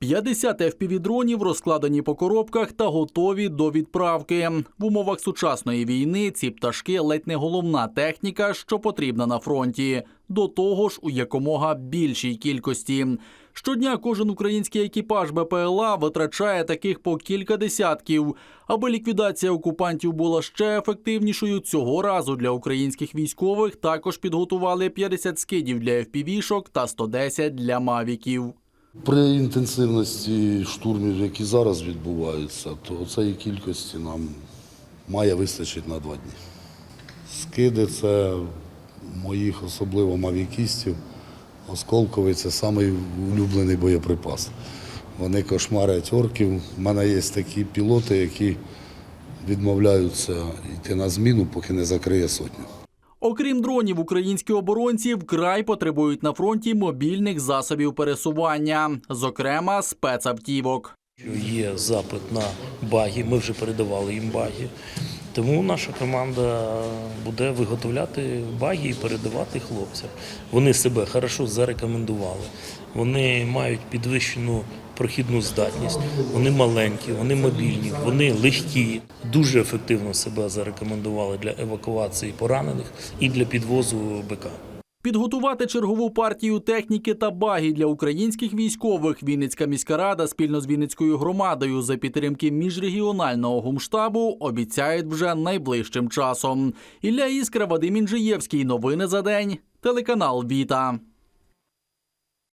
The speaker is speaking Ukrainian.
50 FPV-дронів розкладені по коробках та готові до відправки. В умовах сучасної війни ці пташки ледь не головна техніка, що потрібна на фронті. До того ж, у якомога більшій кількості. Щодня кожен український екіпаж БПЛА витрачає таких по кілька десятків. Аби ліквідація окупантів була ще ефективнішою, цього разу для українських військових також підготували 50 скидів для FPV-шок та 110 для мавіків. При інтенсивності штурмів, які зараз відбуваються, то цієї кількості нам має вистачити на два дні. Скиди це моїх особливо мавікістів. Осколковий це самий улюблений боєприпас. Вони кошмарять орків. У мене є такі пілоти, які відмовляються йти на зміну, поки не закриє сотню. Окрім дронів, українські оборонці вкрай потребують на фронті мобільних засобів пересування, зокрема спецавтівок. Є запит на баги, ми вже передавали їм баги. Тому наша команда буде виготовляти баги і передавати хлопцям. Вони себе хорошо зарекомендували. Вони мають підвищену прохідну здатність, вони маленькі, вони мобільні, вони легкі. Дуже ефективно себе зарекомендували для евакуації поранених і для підвозу БК. Підготувати чергову партію техніки та баги для українських військових Вінницька міська рада спільно з Вінницькою громадою за підтримки міжрегіонального гумштабу обіцяють вже найближчим часом. Ілля Іскра, Вадим Інжиєвський. Новини за день. Телеканал Віта.